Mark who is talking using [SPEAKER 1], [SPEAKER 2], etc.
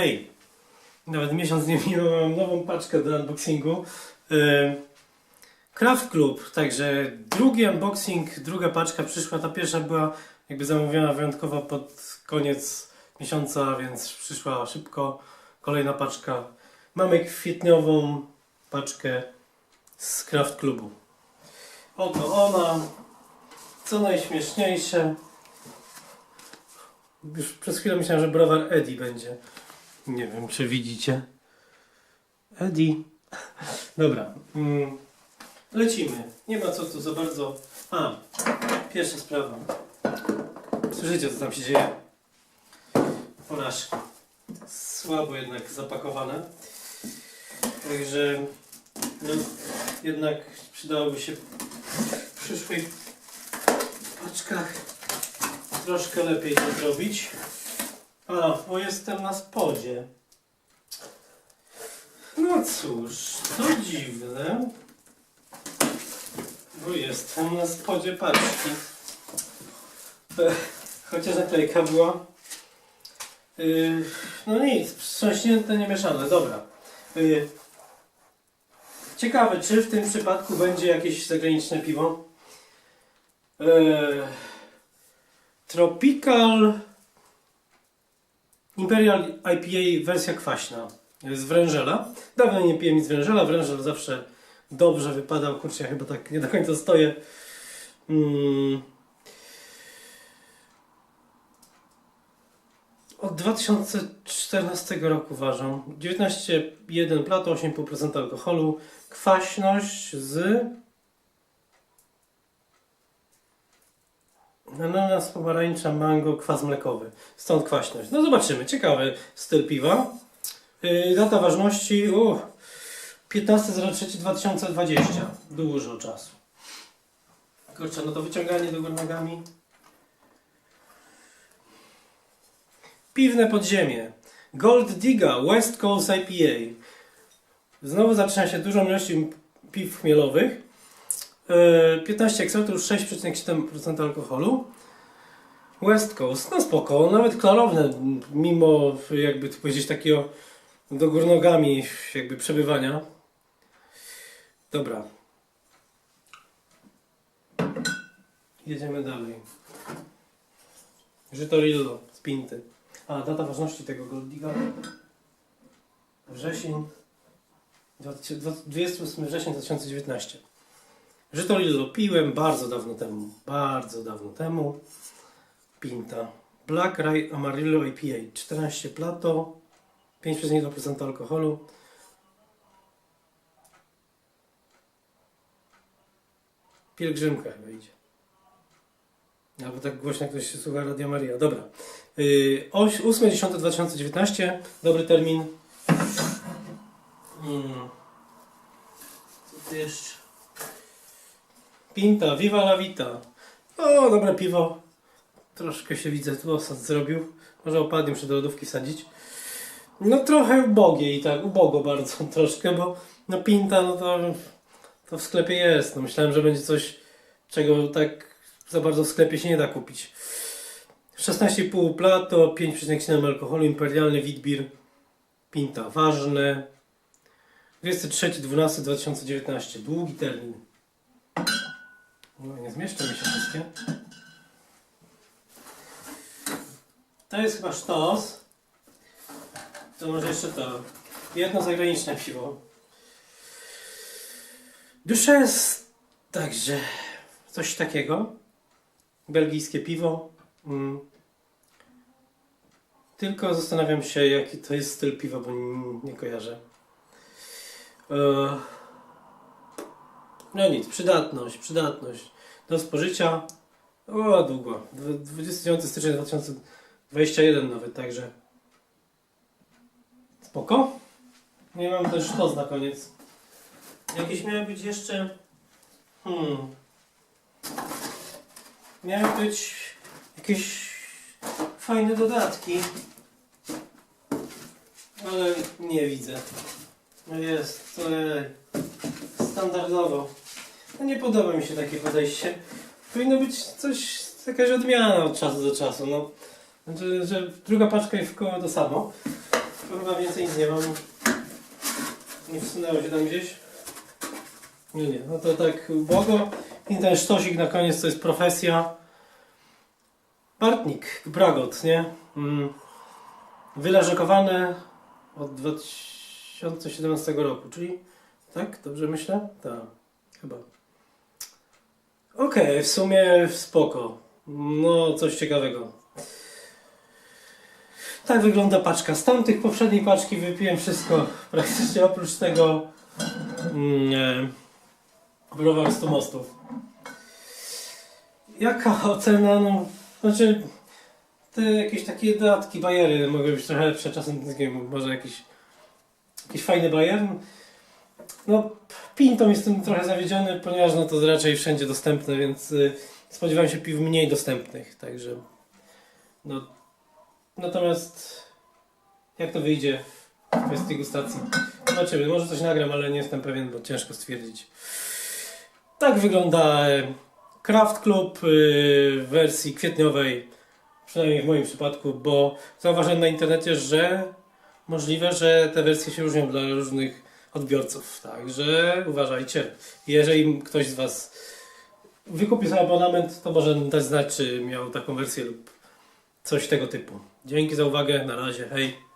[SPEAKER 1] Hej! Nawet miesiąc nie minął, mam nową paczkę do unboxingu. Yy, Craft Club, także drugi unboxing, druga paczka przyszła. Ta pierwsza była jakby zamówiona wyjątkowo pod koniec miesiąca, więc przyszła szybko. Kolejna paczka. Mamy kwietniową paczkę z Craft Clubu. Oto ona. Co najśmieszniejsze. Już przez chwilę myślałem, że browar Eddie będzie. Nie wiem, czy widzicie. Eddie. Dobra. Mm. Lecimy. Nie ma co tu za bardzo. A, pierwsza sprawa. Słyszycie, co tam się dzieje? Porażka. Słabo jednak zapakowane. Także no, jednak przydałoby się w przyszłych paczkach troszkę lepiej to zrobić. A, bo jestem na spodzie. No cóż, to dziwne. Bo jestem na spodzie paczki. E, Chociaż naklejka była. Yy, no nic, wstrząśnięte, nie mieszane. Dobra. Yy, ciekawe, czy w tym przypadku będzie jakieś zagraniczne piwo. Tropical Imperial IPA wersja kwaśna z Wrężela. Dawno nie piłem nic z Wrężela. Wrężel zawsze dobrze wypadał. Kurczę, ja chyba tak nie do końca stoję. Mm. Od 2014 roku ważą. 19,1 plato, 8,5% alkoholu. Kwaśność z Ananas, pomarańcza, mango, kwas mlekowy. Stąd kwaśność. No zobaczymy. Ciekawy styl piwa. Yy, data ważności uh, 15.03.2020. Dużo czasu. Kurczę, no to wyciąganie do góry nogami. Piwne podziemie. Gold Digga West Coast IPA. Znowu zaczyna się dużą ilością piw chmielowych. Yy, 15 ekstraktów, 6,7% alkoholu. West Coast, no spoko, nawet klarowne, mimo jakby tu powiedzieć takiego do gór nogami jakby przebywania. Dobra. Jedziemy dalej. Żytorillo z Pinty. A, data ważności tego Goldiga. Wrzesień. 28 września 2019. Żytorillo piłem bardzo dawno temu. Bardzo dawno temu. Pinta. Black Rye Amarillo IPA. 14 plato. 5,2% alkoholu. Pielgrzymka chyba idzie. Albo tak głośno ktoś się słucha Radia Maria. Dobra. Yy, 8.10.2019. Dobry termin. Mm. Co tu jeszcze? Pinta, Viva la Vita. O, dobre piwo. Troszkę się widzę, tu osad zrobił. Może opadnie do lodówki sadzić. No trochę ubogie i tak, ubogo bardzo troszkę, bo no Pinta, no to, to w sklepie jest. No myślałem, że będzie coś, czego tak za bardzo w sklepie się nie da kupić. 16,5 plato, 5,7 alkoholu, imperialny witbier. Pinta, ważne. 23.12.2019, długi termin. No, nie zmieszczą mi się wszystkie. To jest chyba sztos. To może jeszcze to. Jedno zagraniczne piwo. Dusza jest także coś takiego. Belgijskie piwo. Mm. Tylko zastanawiam się, jaki to jest styl piwa, bo nie, kojarzę. Eee, no nic, przydatność, przydatność do spożycia. O, długo. Dwa- 29 stycznia 2021 nawet, także spoko. Nie mam też sztos na koniec. Jakieś miały być jeszcze... Hmm... Miały być jakieś fajne dodatki. Ale nie widzę. No jest, to standardowo. No nie podoba mi się takie podejście. Powinno być coś, jakaś odmiana od czasu do czasu. No. Znaczy, że druga paczka i w koło to samo. Chyba więcej nic nie mam. Nie wsunęło się tam gdzieś. Nie, nie, no to tak błogo. I ten sztosik na koniec to jest profesja. Bartnik, Bragot, nie? Mm. Od 2017 roku, czyli tak? Dobrze myślę? Tak, chyba. Okej, w sumie spoko. No, coś ciekawego. Tak wygląda paczka. Z tamtych poprzedniej paczki wypiłem wszystko. Praktycznie oprócz tego mm, browar 100 mostów. Jaka ocena? No, znaczy te jakieś takie dodatki, bajery mogły być trochę lepsze czasem. Może jakiś, jakiś fajny bajer. No, pintą jestem trochę zawiedziony, ponieważ no to raczej wszędzie dostępne, więc y, spodziewam się piw mniej dostępnych, także no natomiast jak to wyjdzie w kwestii gustacji? Zobaczymy, może coś nagram, ale nie jestem pewien, bo ciężko stwierdzić. Tak wygląda e, Craft Club y, w wersji kwietniowej, przynajmniej w moim przypadku, bo zauważyłem na internecie, że możliwe, że te wersje się różnią dla różnych odbiorców. Także uważajcie. Jeżeli ktoś z Was wykupi sobie abonament, to może dać znać, czy miał taką wersję lub coś tego typu. Dzięki za uwagę. Na razie. Hej.